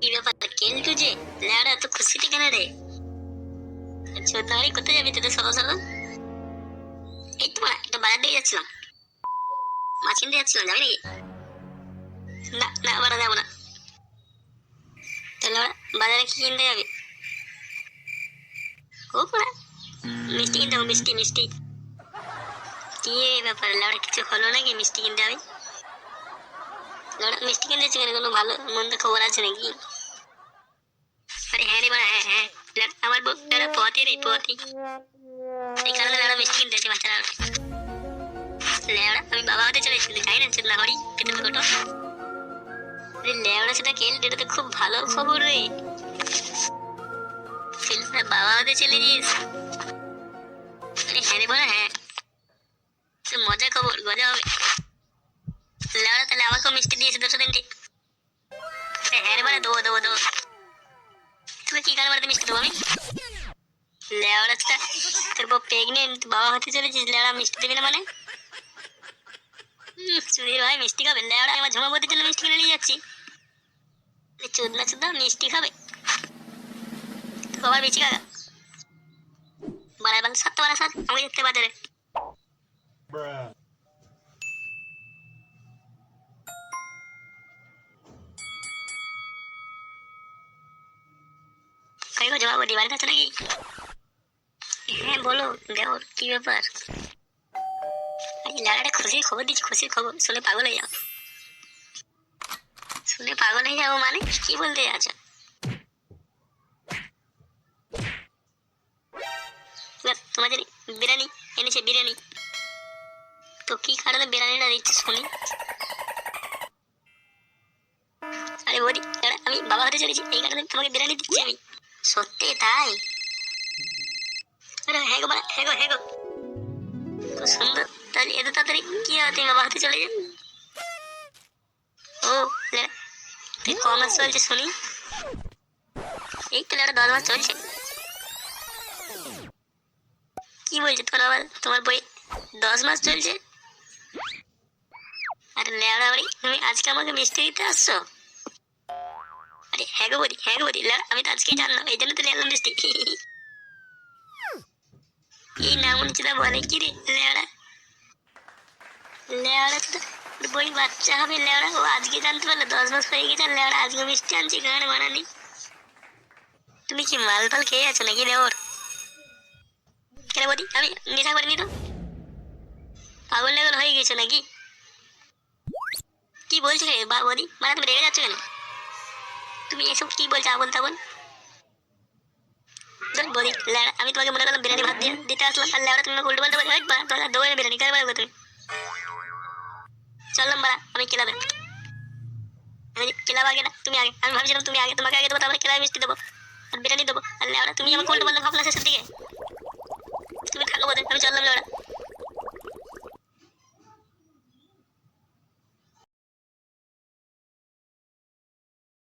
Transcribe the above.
কি ব্যাপার কেলটু যে ল্যাড়া এত খুশিতে কেন রে চোদ্দারি কোথায় যাবি তুই সকাল সকাল এই তো একটু বাজার দিকে যাচ্ছিলাম মাছ কিনতে যাচ্ছিলাম যাবি নাকি না না বাড়া যাব না তাহলে বাজারে কি কিনতে যাবি ও পড়া মিষ্টি কিনতে মিষ্টি মিষ্টি কি ব্যাপার লাউড়া কিছু হলো নাকি মিষ্টি কিনতে হবে লাউড়া মিষ্টি কিনতে যাচ্ছে কেন? কোনো ভালো মন্দ খবর আছে নাকি? আরে হ্যাঁ রে বাড়া হ্যাঁ হ্যাঁ। আমার বউ লাউড়া পথে রে পথে এই কারণে লাউড়া মিষ্টি কিনতে যাচ্ছে বাচ্চারা। লেওড়া, আমি বাবা হতে চলেছি যাই না চিল্লা হরি পেতে ফটো রে লেওড়া, সেটা খেল এটা তো খুব ভালো খবর রে। বাবা হতে চলেছিস। আরে হ্যাঁ রে বলা হ্যাঁ। তো মজা খবর, মজা হবে। তাহলে আমাকেও মিষ্টি দিয়েছে দুশো আরে হ্যাঁ বলা, দেবো দেবো দেবো। তোকে কি কারণ বাড়িতে মিষ্টি দেবো আমি? সেটা তোর বউ প্রেগনেন্ট বাবা হতে চলেছিস লেওড়া মিষ্টি দিবি না মানে? সুধীর ভাই, মিষ্টি খাবে? লেওড়া আমার ঝুমাবতির জন্য মিষ্টি কিনে নিয়ে যাচ্ছি। চোদনা চোদনা, মিষ্টি খাবে? বাবার বেশি কাকা বাড়ায় বাল সাতটা বাড়া সাত আমাকে যেতে বাজারে কই ঝুমাবতি বাড়িতে আছে নাকি? হ্যাঁ বলো দেওর কি ব্যাপার? আরে খুশির খবর দিচ্ছি, খুশির খবর। শুনে পাগল হয়ে যাও। শুনে পাগল হয়ে যাব মানে? কি বলতে আছো তোমার বিরিয়ানি এনেছে, বিরিয়ানি। তো কি কারণে বিরিয়ানিটা দিচ্ছে, শুনি। আরে বলি আমি বাবা হতে চলেছি, এই কারণে তোমাকে বিরিয়ানি দিচ্ছি আমি। সত্যি তাই? আরে হ্যাঁ গো হ্যাঁ গো হ্যাঁ গো। খুব সুন্দর তাহলে এত তাড়াতাড়ি কি হয় তুমি বাবা হাতে চলে যান ও তুই ক মাস চলছে শুনি। এই তো একটা দশ মাস চলছে। কি বলছে তোমার আবার? তোমার বই দশ মাস চলছে? আরে লেওড়া বাড়ি, তুমি আজকে আমাকে মিষ্টি দিতে আসছো? হ্যাঁ গো বলি হ্যাঁ আমি তো আজকেই জানলাম, এই জন্য তো নিয়ে মিষ্টি। এই নাম চিতা বলে কি রে লেওড়া লেওড়া তো বই বাচ্চা হবে লেওড়া ও আজকে জানতে পারল দশ মাস হয়ে গেছে লেওড়া আজকে মিষ্টি আনছি গান বানানি। তুমি কি মাল ফাল খেয়ে আছো নাকি লেওর কেন বলি আমি নেশা করিনি তো? পাগল লেগল হয়ে গেছো নাকি? কি বলছো রে, বা বলি মানে তুমি রেগে যাচ্ছ কেন? তুমি এসব কি বলছো? আবল তাবল? বলি আমি তোমাকে মনে করলাম বিরিয়ানি ভাত দিতে আসলাম, আর লেবরা তুমি উল্টো পাল্টা বলি বা তোমার দোকানে বিরিয়ানি কার বাড়ি তুমি। চললাম বাড়া আমি কেলাবে আমি কেলাব আগে না, তুমি আগে। আমি ভাবছিলাম তুমি আগে, তোমাকে আগে দেবো তাহলে কেলাবে মিষ্টি দেবো, আর বিরিয়ানি দেবো, আর লেবরা তুমি আমাকে উল্টো পাল্টা ভাবলা শেষের দিকে। তুমি থাকো বোধ আমি চললাম লেবরা